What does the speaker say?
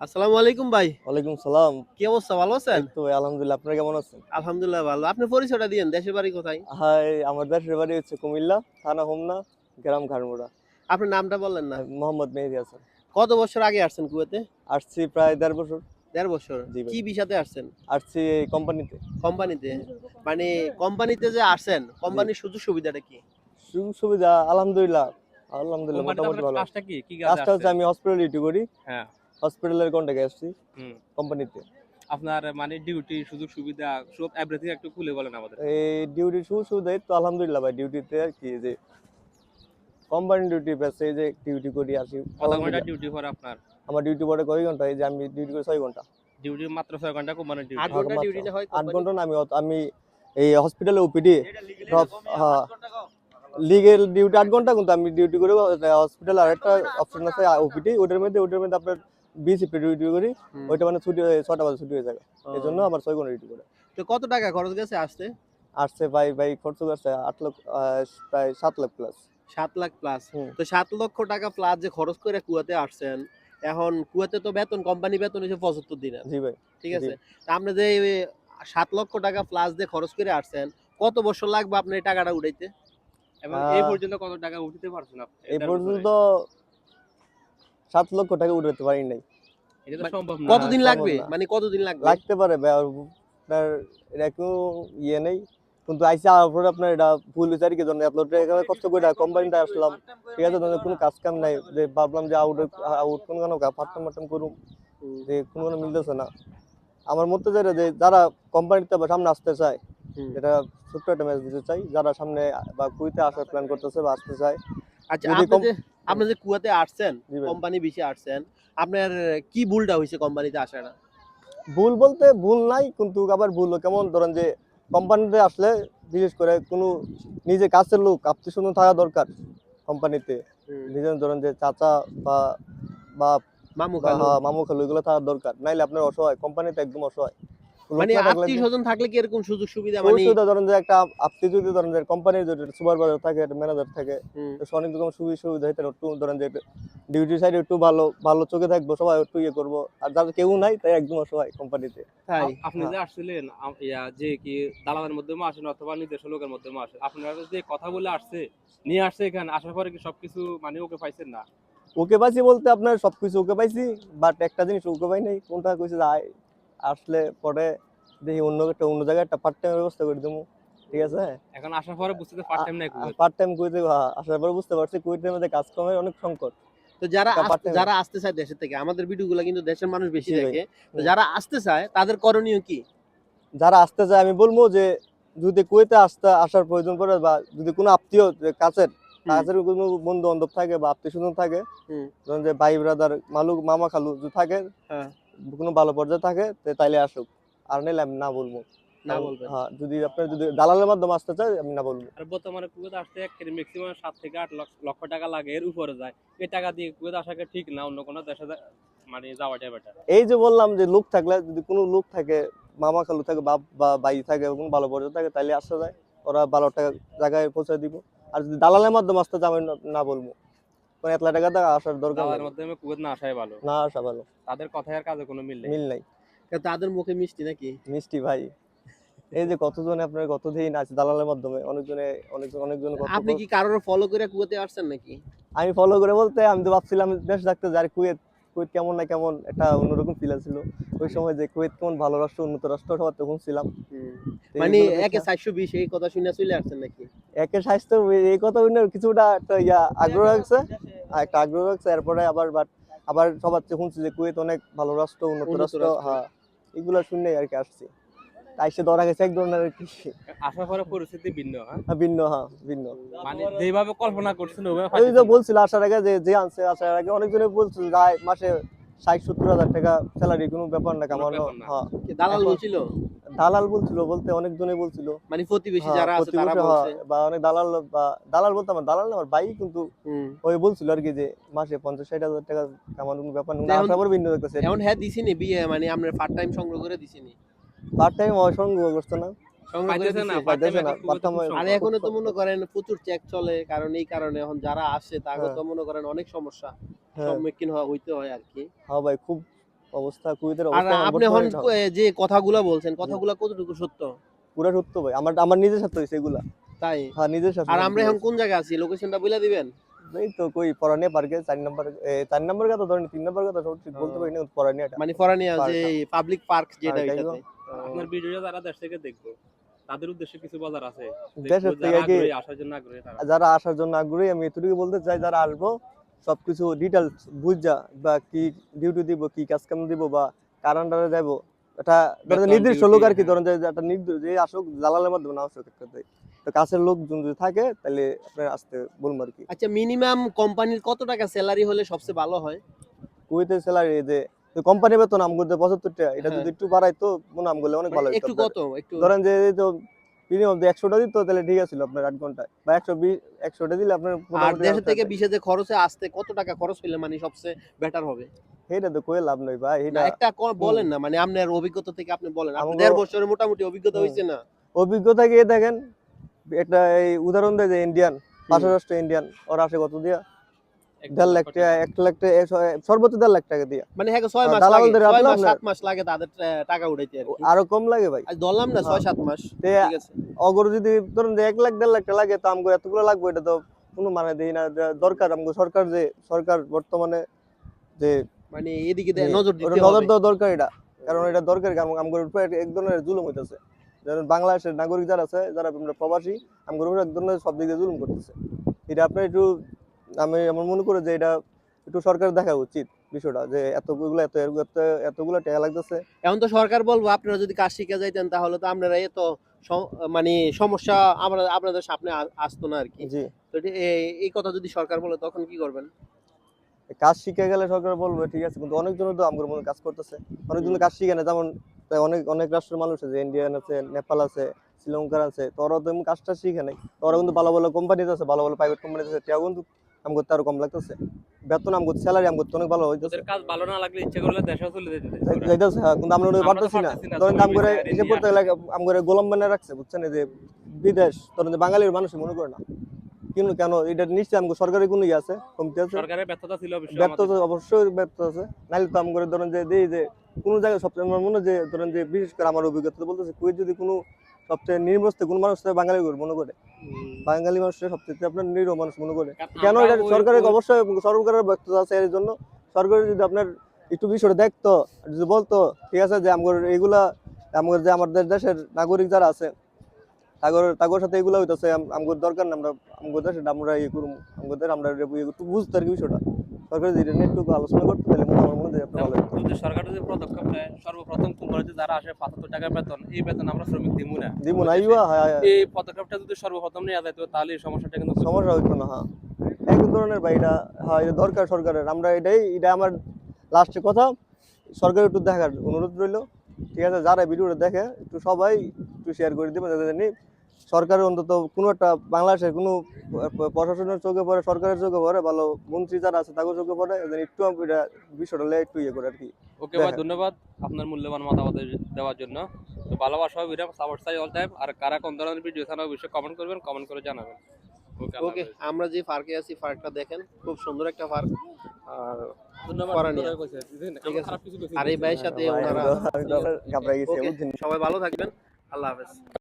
আসসালামু আলাইকুম ভাই। ওয়ালাইকুম সালাম। কি অবস্থা ভালো আছেন? তো আলহামদুলিল্লাহ আপনারা কেমন আছেন? আলহামদুলিল্লাহ ভালো। আপনি পরিচয়টা দিয়েন দেশের বাড়ি কোথায়? হাই আমার দেশের বাড়ি হচ্ছে কুমিল্লা থানা হোমনা গ্রাম ঘাড়মুড়া আপনার নামটা বললেন না। মোহাম্মদ মেহেদি হাসান। কত বছর আগে আসছেন কুয়েতে? আসছি প্রায় দেড় বছর। দেড় বছর। জি ভাই। কি বিষাতে আসছেন? আসছি কোম্পানিতে। কোম্পানিতে? মানে কোম্পানিতে যে আসেন কোম্পানির সুযোগ সুবিধাটা কি? সুযোগ সুবিধা আলহামদুলিল্লাহ। আলহামদুলিল্লাহ মোটামুটি ভালো। কাজটা কি? কি কাজটা হচ্ছে আমি হসপিটাল ডিউটি করি। হ্যাঁ। হসপিটালের কন্টাক্টে আসছি। কোম্পানিতে আপনার মানে ডিউটি সুযোগ সুবিধা সব এভরিথিং একটু খুলে বলেন আমাদের। এই ডিউটি সুযোগ সুবিধা তো আলহামদুলিল্লাহ ভাই ডিউটিতে আর কি যে কোম্পানি ডিউটি পেছে এই যে ডিউটি করি আসি কত ঘণ্টা ডিউটি করে আপনার? আমার ডিউটি পড়ে কয় ঘণ্টা? এই যে আমি ডিউটি করি ছয় ঘণ্টা। ডিউটি মাত্র ছয় ঘণ্টা কোম্পানির আট ডিউটি ঘণ্টা মাত্র। ডিউটি না হয় আট ঘণ্টা না আমি আমি এই হসপিটালে ওপিডি সব হ্যাঁ। লিগেল ডিউটি আট ঘণ্টা কিন্তু আমি ডিউটি করি হসপিটাল আর একটা অপশন আছে ওপিডি ওটার মধ্যে ওটার মধ্যে আপনার বিসিপি ডিউটি করি ওইটা মানে ছুটি হয়ে ছটা বাজে ছুটি হয়ে ও। এই জন্য আমার ছয় ঘণ্টা ডিউটি করে। তো কত টাকা খরচ গেছে আসতে? আসছে ভাই ভাই খরচ করছে আট লক্ষ প্রায় সাত লাখ প্লাস সাত লাখ প্লাস তো সাত লক্ষ টাকা প্লাস যে খরচ করে কুয়াতে আসছেন এখন কুয়াতে তো বেতন কোম্পানি বেতন হচ্ছে পঁচাত্তর দিনের জি ভাই। ঠিক আছে? তা আপনি যে সাত লক্ষ টাকা প্লাস দিয়ে খরচ করে আসছেন কত বছর লাগবে আপনি এই টাকাটা উঠাইতে? এবং এই পর্যন্ত কত টাকা উঠতে পারছেন আপনি? এই পর্যন্ত? সাত লক্ষ টাকা উঠাতে পারি নাই। এটা তো মানে সম্ভব না। কতদিন লাগবে? মানে কতদিন লাগবে? লাগতে পারে আপনার এটা কোনো ইয়ে নেই। কিন্তু আইসা পরে আপনার এটা ভুল হয়েছে আর কি এত টাকা কষ্ট করে কোম্পানিটা আসলাম। ঠিক আছে ধরেন কোনো কাজ কাম নাই। যে ভাবলাম যে আউট আউট কোন কেন ফাটতাম ফাটতাম করুম। যে কোনো কোনো মিলতেছে না। আমার মতে যেটা যে যারা কোম্পানিতে বা সামনে আসতে চায় এটা ছোট্ট একটা মেসেজ দিতে চাই। যারা সামনে বা কুইতে আসার প্ল্যান করতেছে বা আসতে চায় আচ্ছা আপনি যে কুয়াতে আসছেন কোম্পানি বেশি আসছেন আপনার কি ভুলটা হয়েছে কোম্পানিতে আসাটা ভুল বলতে ভুল নাই কিন্তু আবার ভুল কেমন? ধরেন যে কোম্পানিতে আসলে বিশেষ করে কোনো নিজে কাছের লোক আত্মীয় শুনে থাকা দরকার কোম্পানিতে। নিজের ধরেন যে চাচা বা বা মামু খালু। মামু খালু এগুলো থাকা দরকার। নাইলে আপনার অসহায় কোম্পানিতে একদম অসহায়। মানে আত্মীয় স্বজন থাকলে কি এরকম সুযোগ সুবিধা? মানে সুবিধা ধরেন যে একটা আত্মীয় যদি ধরেন যে কোম্পানির যদি সুপারভাইজার থাকে একটা ম্যানেজার থাকে তো অনেক রকম সুবিধা সুবিধা হইতে একটু ধরেন যে ডিউটি সাইডে একটু ভালো ভালো চোখে থাকব সবাই একটু ইয়ে করব। আর যাদের কেউ নাই তাই একদম অসহায় কোম্পানিতে তাই আপনি যে আসছিলেন ইয়া যে কি দালালের মাধ্যমে আসেন অথবা নির্দেশ লোকের মাধ্যমে আসেন আপনারা যে কথা বলে আসছে নিয়ে আসছে এখানে আসার পরে কি সবকিছু মানে ওকে পাইছেন না? ওকে পাইছি বলতে আপনার সবকিছু ওকে পাইছি বাট একটা জিনিস ওকে পাই নাই কোনটা কইছে আসলে পরে দেখি অন্য একটা অন্য জায়গায় একটা পার্ট টাইম ব্যবস্থা করে দেবো ঠিক আছে? এখন আসার পরে বুঝতে ফার্স্ট টাইম নাই কুয়েত। পার্ট টাইম কুইতে আসার পরে বুঝতে পারছি কুইতের মধ্যে কাজ কমের অনেক সংকট। তো যারা যারা আসতে চায় দেশের থেকে আমাদের ভিডিওগুলো কিন্তু দেশের মানুষ বেশি দেখে। তো যারা আসতে চায় তাদের করণীয় কি? যারা আসতে চায় আমি বলব যে যদি কুয়েতে আসতে আসার প্রয়োজন পড়ে বা যদি কোনো আত্মীয় যে কাছের কাছের কোনো বন্ধু বান্ধব থাকে বা আত্মীয় স্বজন থাকে যে ভাই ব্রাদার মালু মামা খালু যদি থাকে হ্যাঁ। কোনো ভালো পর্যায়ে থাকে তাইলে আসুক। আর নাইলে আমি না বলব। না বলবেন। হ্যাঁ যদি আপনার যদি দালালের মাধ্যমে আসতে চায় আমি না বলব। আর বর্তমানে কুয়েত আসতে এক ম্যাক্সিমাম সাত থেকে আট লক্ষ লক্ষ টাকা লাগে এর উপরে যায়। এই টাকা দিয়ে কুয়েত আসাকে ঠিক না অন্য কোনো দেশে মানে যাওয়াটাই বেটার এই যে বললাম যে লোক থাকলে যদি কোনো লোক থাকে মামা খালু থাকে বাপ বা ভাই থাকে কোনো ভালো পর্যায়ে থাকে তাইলে আসা যায়। ওরা ভালো টাকা জায়গায় পৌঁছে দিব। আর যদি দালালের মাধ্যমে আসতে চায় আমি না বলব। কারণ এত টাকা টাকা আসার দরকার দালালের নেই। মাধ্যমে কুয়েত না আসাই ভালো। না আসা ভালো। তাদের কথায় আর কাজে কোনো মিল নেই। মিল নাই। তাদের মুখে মিষ্টি নাকি? মিষ্টি ভাই। এই যে কতজন আপনার কতদিন আছে দালালের মাধ্যমে? অনেকজনে অনেকজন অনেকজন আপনি কি কারোর ফলো করে কুয়াতে আসছেন নাকি? আমি ফলো করে বলতে আমি তো ভাবছিলাম দেশ থাকতে যার কুয়েত কুয়েত কেমন না কেমন? একটা অন্যরকম ফিল ছিল ওই সময় যে কুয়েত কেমন ভালো রাষ্ট্র উন্নত রাষ্ট্র সবার তখন ছিলাম মানে একে চারশো বিশ এই কথা শুনে চলে আসছেন নাকি? একে স্বাস্থ্য এই কথা শুনে কিছুটা একটা ইয়া আগ্রহ রাখছে একটা আগ্রহ রাখছে এরপরে আবার বাট আবার সবার চেয়ে শুনছি যে কুয়েত অনেক ভালো রাষ্ট্র উন্নত রাষ্ট্র। হ্যাঁ এগুলো শুনে আর কি আসছি। তাই সে ধরা গেছে এক ধরনের আর কি। আসার পরে পরিস্থিতি ভিন্ন হ্যাঁ? হ্যাঁ, ভিন্ন হ্যাঁ ভিন্ন। মানে যেভাবে কল্পনা করছেন ওই যে বলছিল আসার আগে যে যে আনছে আসার আগে অনেকজনে বলছিল মাসে ষাট সত্তর হাজার টাকা স্যালারি কোনো ব্যাপার না কামানো হ্যাঁ। দালাল বলছিল? দালাল বলছিল বলতে অনেকজনে বলছিল। মানে প্রতিবেশী হ্যাঁ, যারা আছে তারা বলছে। হ্যাঁ, বা অনেক দালাল বা দালাল বলতে আমার দালাল আমার ভাই কিন্তু ওই বলছিল আর কি যে মাসে পঞ্চাশ ষাট হাজার টাকা কামানোর কোনো ব্যাপার না। আসার পর ভিন্ন দেখতেছে এখন হ্যাঁ দিছিনি বিয়ে মানে আমরা পার্ট টাইম সংগ্রহ করে দিছিনি পার্ট টাইম না। সংগ্রহ করে পাইতেছে না দিছি। না, আর এখনও তো মনে করেন প্রচুর চেক চলে কারণ এই কারণে এখন যারা আসে তাকে হ্যাঁ। তো মনে করেন অনেক সমস্যা। হ্যাঁ। সম্মুখীন হওয়া হইতে হয় আর কি। হ্যাঁ ভাই খুব অবস্থা কুয়েতের অবস্থা আপনি এখন যে কথাগুলা বলছেন কথাগুলা কতটুকু সত্য? পুরা সত্য ভাই আমার আমার নিজের সাথে হয়েছে এগুলা। তাই? হ্যাঁ নিজের সাথে আর আমরা এখন কোন জায়গায় আছি? লোকেশনটা বলে দিবেন? এই তো কই পরানিয়া পার্কে চার নম্বর চার নম্বর কথা ধরেন তিন নম্বর কথা সব ঠিক বলতে পারি না পরানিয়াটা। মানে Park যে পাবলিক পার্ক যেটা এটাতে আপনার ভিডিওটা যারা দেশ থেকে দেখব তাদের উদ্দেশ্যে কিছু বলার আছে? দেশের থেকে আসার জন্য আগ্রহী যারা আসার জন্য আগ্রহী আমি এতটুকু বলতে চাই যারা আসব সবকিছু ডিটেলস বুঝা বা কি ডিউটি দিব কি কাজ কাম দিব বা কার আন্ডারে যাব এটা নির্দিষ্ট লোক আর কি হ্যাঁ। ধরেন যে একটা নির্দিষ্ট যে আসুক জালালের মাধ্যমে না আসুক একটা তো কাছের লোকজন যদি থাকে তাহলে আপনার আসতে বলব আর কি আচ্ছা মিনিমাম কোম্পানির কত টাকা স্যালারি হলে সবচেয়ে ভালো হয় কুয়েতের স্যালারি যে কোম্পানি বেতন আম করতে পঁচাত্তর টাকা এটা হ্যাঁ। যদি একটু বাড়াই তো মনে আম করলে অনেক ভালো মানে হতো একটু। কত একটু ধরেন যে তো একশোটা দিত তাহলে ঠিক আছিল আপনার আট ঘন্টায় বা একশো বিশ একশোটা দিলে আপনার আর দেশ থেকে আছে। খরচে আসতে কত টাকা খরচ হইলে মানে সবচেয়ে বেটার হবে? সেইটা তো কয়ে লাভ ভাই এটা একটা বলেন না মানে আপনার অভিজ্ঞতা থেকে আপনি বলেন। আপনি দেড় বছরের মোটামুটি অভিজ্ঞতা। হয়েছে না? অভিজ্ঞতা গিয়ে দেখেন একটা এই উদাহরণ দেয় যে ইন্ডিয়ান রাষ্ট্র ইন্ডিয়ান ওরা আসে কত দিয়া? দেড় লাখ টাকা এক লাখ টাকা সর্বোচ্চ দেড় লাখ টাকা দিয়া। মানে হ্যাঁ ছয় মাস দালাল ধরে ছয় মাস সাত মাস লাগে তাদের টাকা উঠাইতে আর আরও কম লাগে ভাই। আজ ধরলাম না ছয় হ্যাঁ। সাত মাস ঠিক আছে। অগর যদি ধরুন যে এক লাখ দেড় লাখ টাকা লাগে তো আমগো এতগুলো লাগবে এটা তো কোনো মানে দেই না দরকার। আমগো সরকার যে সরকার বর্তমানে যে মানে এদিকে নজর দিতে নজর দেওয়া দরকার এটা কারণ এটা দরকার আমগোর উপরে এক- ধরনের জুলুম হইতেছে। যেমন বাংলাদেশের নাগরিক যারা আছে যারা আমরা প্রবাসী উপরে এক ধরনের সব দিকে জুলুম করতেছে। এটা আপনার একটু আমি আমার মনে করে যে এটা একটু সরকার দেখা উচিত বিষয়টা যে এতগুলো এত এত এতগুলো টাকা লাগতেছে। এখন তো সরকার বলব আপনারা যদি কাজ শিখে যাইতেন তাহলে তো আপনারা এত মানে সমস্যা আমরা আপনাদের সামনে আসতো না আর কি। জি। তো এই কথা যদি সরকার বলে তখন কি করবেন? কাজ শিখে গেলে সরকার বলবে ঠিক আছে কিন্তু অনেকজন তো আমগোর মতো কাজ করতেছে। অনেকজন কাজ শিখে না যেমন অনেক অনেক রাষ্ট্রের মানুষ আছে ইন্ডিয়ান আছে নেপাল আছে শ্রীলঙ্কার আছে তো ওরা তো কাজটা শিখে নাই। তো ওরা কিন্তু ভালো ভালো কোম্পানিতে আছে ভালো ভালো প্রাইভেট কোম্পানিতে আছে তেও কিন্তু আমগো আরও কম লাগতেছে। বেতন আমগো স্যালারি আমগো অনেক ভালো হইতেছে। কাজ ভালো না লাগলে ইচ্ছে করলে দেশেও চলে যেতে যাইতেছে হ্যাঁ কিন্তু আমরা ওটা পারতেছি না ধরেন আম করে লাগে আম করে গোলাম বানিয়ে রাখছে বুঝছেন? যে বিদেশ ধরেন যে বাঙালির মানুষ মনে করে না। কিন্তু কেন? এটা নিশ্চয়ই আমগো সরকারি কোনো ইয়ে আছে কমতি আছে? সরকারের ব্যর্থতা ছিল অবশ্যই ব্যর্থ অবশ্যই ব্যর্থ আছে। নাহলে তো আম করে ধরেন যে দেই যে কোনো জায়গায় সবচেয়ে আমার মনে হয় যে ধরেন যে বিশেষ করে আমার অভিজ্ঞতা বলতেছে কুয়েত যদি কোনো সবচেয়ে নির্মস্তে কোনো মানুষ বাঙালি মনে করে। বাঙালি মানুষের সবচেয়ে আপনার নিরীহ মানুষ মনে করে। কেন এটা সরকারের অবশ্যই সরকারের ব্যর্থতা আছে এর জন্য? সরকার যদি আপনার একটু বিষয়টা দেখতো যদি বলতো ঠিক আছে যে আমার এইগুলা আমার যে আমাদের দেশের নাগরিক যারা আছে তাগর তাগর সাথে এগুলো হইতেছে আমাদের দরকার না আমরা আমাদের দেশে আমরা ইয়ে করুম আমাদের আমরা ইয়ে একটু বুঝতে আর কি বিষয়টা। সরকার যদি একটু আলোচনা করতে তাহলে যদি সরকার যদি পদক্ষেপ নেয় সর্বপ্রথম কোম্পানিতে যারা আসে পাঁচাত্তর টাকা বেতন এই বেতন আমরা শ্রমিক দিব না। দিব না। এই পদক্ষেপটা যদি সর্বপ্রথম নেওয়া যায় তাহলে এই সমস্যাটা কিন্তু সমস্যা হইতো না হ্যাঁ। এক ধরনের ভাই এটা হ্যাঁ এটা দরকার সরকারের। আমরা এটাই এটা আমার লাস্টে কথা। সরকার একটু দেখার অনুরোধ রইল। ঠিক আছে যারা ভিডিওটা দেখে একটু সবাই একটু শেয়ার করে দিবেন যাতে সরকারের অন্তত কোনো একটা বাংলাদেশের কোনো প্রশাসনের চোখে পড়ে সরকারের চোখে পড়ে ভালো মন্ত্রী যারা আছে তাদের চোখে পড়ে একটু এটা বিষয়টা লে একটু ইয়ে করে আর কি। ওকে ভাই ধন্যবাদ আপনার মূল্যবান মতামত দেওয়ার জন্য। তো ভালোবাসা বিরাম সাপোর্ট চাই অল টাইম আর কারা কোন ধরনের ভিডিও চান অবশ্যই কমেন্ট করবেন কমেন্ট করে জানাবেন। ওকে আমরা যে পার্কে আছি পার্কটা দেখেন খুব সুন্দর একটা পার্ক। আর ধন্যবাদ আর এই ভাইয়ের সাথে সবাই ভালো থাকবেন। আল্লাহ হাফেজ।